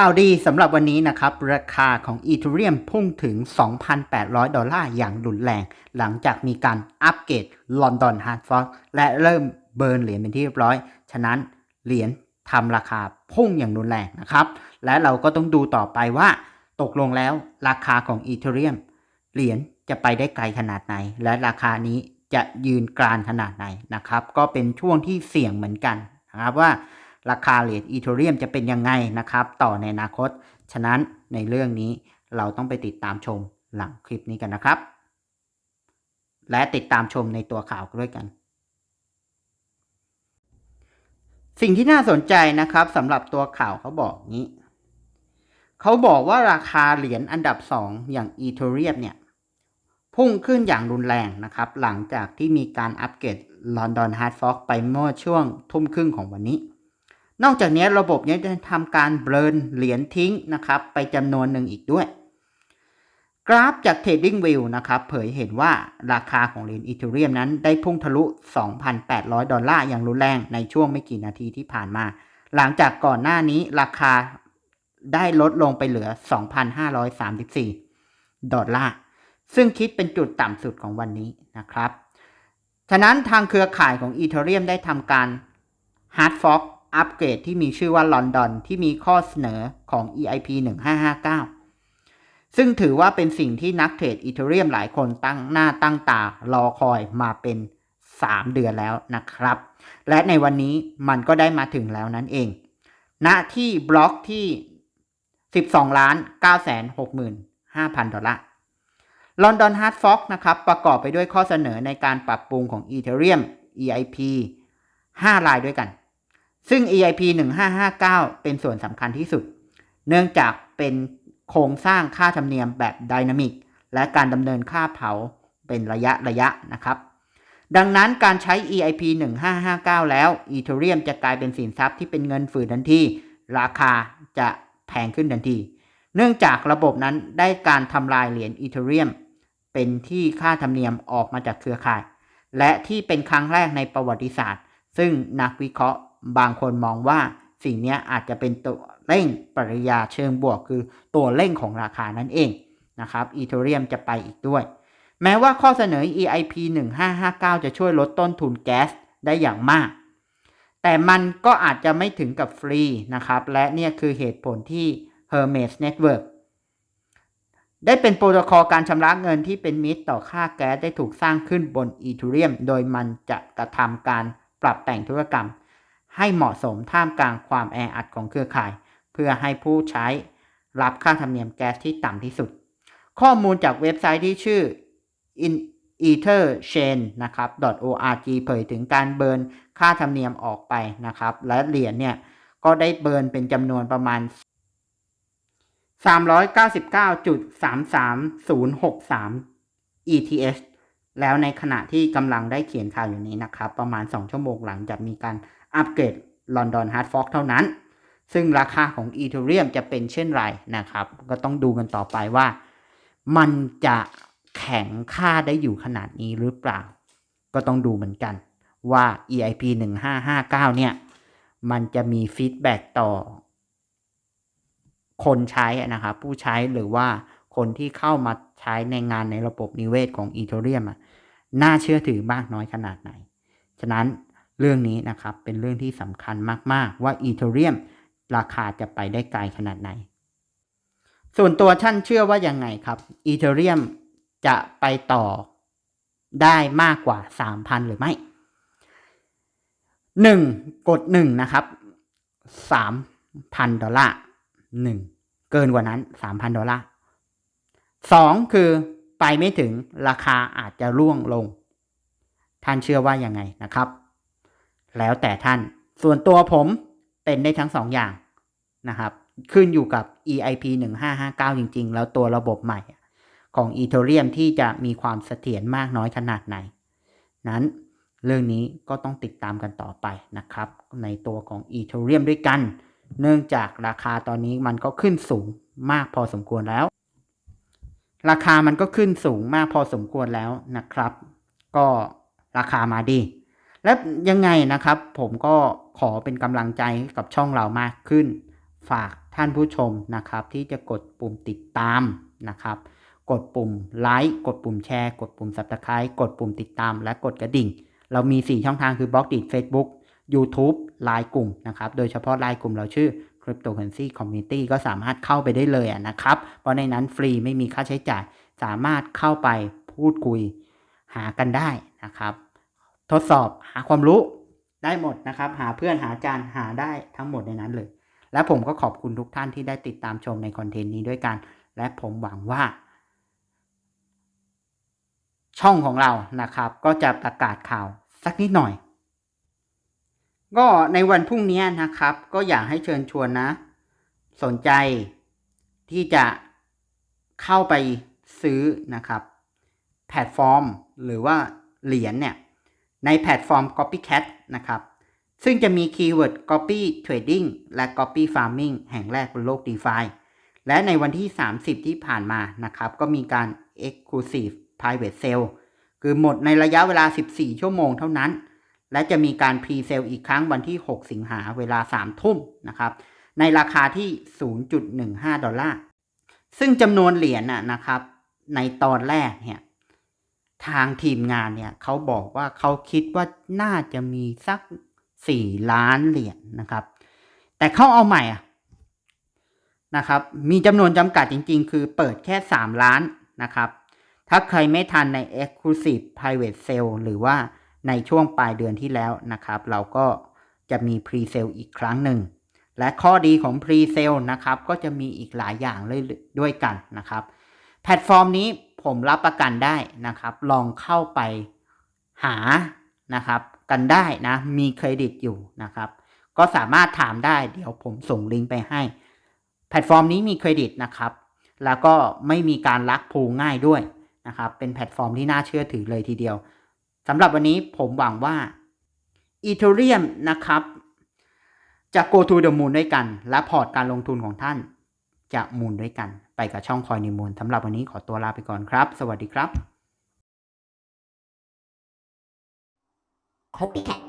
ข่าวดีสำหรับวันนี้นะครับ ราคาของอี h เ r ียมพุ่งถึง 2,800 ดอลลาร์อย่างรุนแรง หลังจากมีการอัปเกรดลอนดอนฮาร์ดฟอกและเริ่มเบิร์นเหรียญเป็นที่เรียบร้อย ฉะนั้นเหรียญทำราคาพุ่งอย่างรุนแรงนะครับ และเราก็ต้องดูต่อไปว่า ตกลงแล้วราคาของอี h เ r ียมเหรียญจะไปได้ไกลขนาดไหน และราคานี้จะยืนกรานขนาดไหนนะครับ ก็เป็นช่วงที่เสี่ยงเหมือนกันนะครับว่า ราคาเหรียญอีเทเรียมจะเป็นยังไงนะครับ ต่อในอนาคต ฉะนั้นในเรื่องนี้เราต้องไปติดตามชมหลังคลิปนี้กันนะครับ และติดตามชมในตัวข่าวด้วยกัน สิ่งที่น่าสนใจนะครับสำหรับตัวข่าวเขาบอกนี้เขาบอกว่าราคาเหรียญอันดับ 2 อย่างอีเทเรียมเนี่ยพุ่งขึ้นอย่างรุนแรงนะครับ หลังจากที่มีการอัปเกรดลอนดอนฮาร์ดฟอกไปเมื่อช่วงทุ่มครึ่งของวันนี้ นอกจากนี้ระบบนี้จะทำการเบิร์นเหรียญทิ้งนะครับ ไปจำนวนหนึ่งอีกด้วย กราฟจาก TradingView นะครับ เผยเห็นว่าราคาของเหรียญอีเทเรียมนั้นได้พุ่งทะลุ 2,800 ดอลลาร์อย่างรุนแรงในช่วงไม่กี่นาทีที่ผ่านมา หลังจากก่อนหน้านี้ราคาได้ลดลงไปเหลือ 2,534 ดอลลาร์ ซึ่งคิดเป็นจุดต่ำสุดของวันนี้นะครับ ฉะนั้นทางเครือข่ายของอีเทเรียมได้ทำการ Hard Fork อั อัปเกรดที่มีชื่อว่าลอนดอนที่มีข้อเสนอของ EIP 1559 ซึ่งถือว่าเป็นสิ่งที่นักเทรดอีเทเรียมหลายคนตั้งหน้าตั้งตารอคอยมาเป็น 3 เดือนแล้วนะครับ และในวันนี้มันก็ได้มาถึงแล้วนั่นเองณที่บล็อกที่ 12ล้าน9 6 5 0 0 0 ดอลลาร์ลอนดอนฮาร์ดฟ็อกนะครับประกอบไปด้วยข้อเสนอในการปรับปรุงของ Ethereum EIP 5 รายด้วยกัน ซึ่ง EIP 1559 เป็นส่วนสำคัญที่สุด เนื่องจากเป็นโครงสร้างค่าธรรมเนียมแบบไดนามิกและการดำเนินค่าเผาเป็นระยะระยะนะครับ ดังนั้นการใช้ EIP 1559 แล้ว Ethereum จะกลายเป็นสินทรัพย์ที่เป็นเงินฝืนทันที ราคาจะแพงขึ้นทันที เนื่องจากระบบนั้นได้การทำลายเหรียญ Ethereum เป็นที่ค่าธรรมเนียมออกมาจากเครือข่าย และที่เป็นครั้งแรกในประวัติศาสตร์ ซึ่งนักวิเคราะห์ บางคนมองว่าสิ่งนี้อาจจะเป็นตัวเร่งปริยาเชิงบวก คือตัวเร่งของราคานั่นเองนะครับอีเทเรียมจะไปอีกด้วย แม้ว่าข้อเสนอ EIP 1559 จะช่วยลดต้นทุนแก๊สได้อย่างมาก แต่มันก็อาจจะไม่ถึงกับฟรีนะครับ และเนี่ยคือเหตุผลที่ Hermes Network ได้เป็นโปรโตคอลการชำระเงินที่เป็นมิตรต่อค่าแก๊สได้ถูกสร้างขึ้นบนอีเทเรียม โดยมันจะกระทำการปรับแต่งธุรกรรม ให้เหมาะสมท่ามกลางความแออัดของเครือข่าย เพื่อให้ผู้ใช้รับค่าธรรมเนียมแก๊สที่ต่ำที่สุด ข้อมูลจากเว็บไซต์ที่ชื่อ etherchain นะครับ .org เผยถึงการเบิร์นค่าธรรมเนียมออกไปนะครับ และเหรียญเนี่ย ก็ได้เบิร์นเป็นจำนวนประมาณ 399.33063 ETH แล้วในขณะที่กำลังได้เขียนข่าวอยู่นี้นะครับ ประมาณ 2 ชั่วโมงหลังจากมีการ อัปเกรด London Hard Fork เท่านั้น ซึ่งราคาของ Ethereum จะเป็นเช่นไรนะครับ ก็ต้องดูกันต่อไปว่า มันจะแข็งค่าได้อยู่ขนาดนี้หรือเปล่า ก็ต้องดูเหมือนกันว่า EIP 1559 เนี่ย มันจะมีฟีดแบ็กต่อ คนใช้นะครับ ผู้ใช้หรือว่าคนที่เข้ามาใช้ในงานในระบบนิเวศของ Ethereum อะน่าเชื่อถือมากน้อยขนาดไหน ฉะนั้น เรื่องนี้นะครับเป็นเรื่องที่สำคัญมาก ๆ ว่า Ethereum ราคาจะไปได้ไกลขนาดไหน ส่วนตัวท่านเชื่อว่ายังไงครับ Ethereum จะไปต่อได้มากกว่า 3,000 หรือไม่ 1. กด 1 นะครับ 3,000 ดอลลาร์ 1. เกินกว่านั้น 3,000 ดอลลาร์ 2. คือไปไม่ถึงราคาอาจจะร่วงลง ท่านเชื่อว่ายังไงนะครับ แล้วแต่ท่าน ส่วนตัวผมเป็นได้ทั้งสองอย่างนะครับ ขึ้นอยู่กับ EIP 1559 จริง ๆ แล้วตัวระบบใหม่ของ Ethereum ที่จะมีความเสถียรมากน้อยขนาดไหน นั้นเรื่องนี้ก็ต้องติดตามกันต่อไปนะครับ ในตัวของ Ethereum ด้วยกัน เนื่องจากราคาตอนนี้มันก็ขึ้นสูงมากพอสมควรแล้ว ราคามันก็ขึ้นสูงมากพอสมควรแล้วนะครับ ก็ราคามาดี และยังไงนะครับ ผมก็ขอเป็นกำลังใจกับช่องเรามากขึ้น ฝากท่านผู้ชมนะครับ ที่จะกดปุ่มติดตามนะครับ กดปุ่มไลค์กดปุ่มแชร์กดปุ่ม subscribe กดปุ่มติดตาม และกดกระดิ่ง เรามี 4 ช่องทางคือบล็อกดิ Facebook YouTube ไลน์กลุ่มนะครับ โดยเฉพาะไลน์กลุ่มเราชื่อ Cryptocurrency Community ก็สามารถเข้าไปได้เลยนะครับ เพราะในนั้นฟรีไม่มีค่าใช้จ่าย สามารถเข้าไปพูดคุยหากันได้นะครับ ทดสอบหาความรู้ได้หมดนะครับ หาเพื่อนหาอาจารย์หาได้ทั้งหมดในนั้นเลย และผมก็ขอบคุณทุกท่านที่ได้ติดตามชมในคอนเทนต์นี้ด้วยกัน และผมหวังว่า ช่องของเรานะครับ ก็จะประกาศข่าวสักนิดหน่อย ก็ในวันพรุ่งนี้นะครับ ก็อยากให้เชิญชวนนะ สนใจที่จะเข้าไปซื้อนะครับ แพลตฟอร์มหรือว่าเหรียญเนี่ย ในแพลตฟอร์ม Copycat นะครับ ซึ่งจะมีคีย์เวิร์ด Copy Trading และ Copy Farming แห่งแรกบนโลก DeFi และในวันที่ 30 ที่ผ่านมานะครับ ก็มีการ Exclusive Private Sale คือหมดในระยะเวลา 14 ชั่วโมงเท่านั้น และจะมีการ Pre-Sale อีกครั้งวันที่ 6 สิงหาเวลา 3 ทุ่มนะครับ ในราคาที่ 0.15 ดอลลาร์ ซึ่งจำนวนเหรียญน่ะนะครับ ในตอนแรกเนี่ย ทางทีมงานเนี่ยเขาบอกว่าเขาคิดว่าน่าจะมีสัก4ล้านเหรียญนะครับ แต่เขาเอาใหม่อะนะครับ มีจำนวนจำกัดจริง ๆ คือเปิดแค่3ล้านนะครับ ถ้าใครไม่ทันใน Exclusive Private Sale หรือว่าในช่วงปลายเดือนที่แล้วนะครับ เราก็จะมี Pre-Sale อีกครั้งหนึ่ง และข้อดีของ Pre-Sale นะครับ ก็จะมีอีกหลายอย่างเลยด้วยกันนะครับ แพลตฟอร์มนี้ผมรับประกันได้นะครับ ลองเข้าไปหานะครับ กันได้นะ มีเครดิตอยู่นะครับ ก็สามารถถามได้เดี๋ยวผมส่งลิงก์ไปให้ แพลตฟอร์มนี้มีเครดิตนะครับ แล้วก็ไม่มีการลักพูง่ายด้วยนะครับ เป็นแพลตฟอร์มที่น่าเชื่อถือเลยทีเดียวสำหรับวันนี้ผมหวังว่าอีเทเรียมนะครับ จะ go to the moon ด้วยกัน และพอร์ตการลงทุนของท่านจะมูลด้วยกัน ไปกับช่องคอยนิมูลสำหรับวันนี้ขอตัวลาไปก่อนครับ สวัสดีครับ Copycat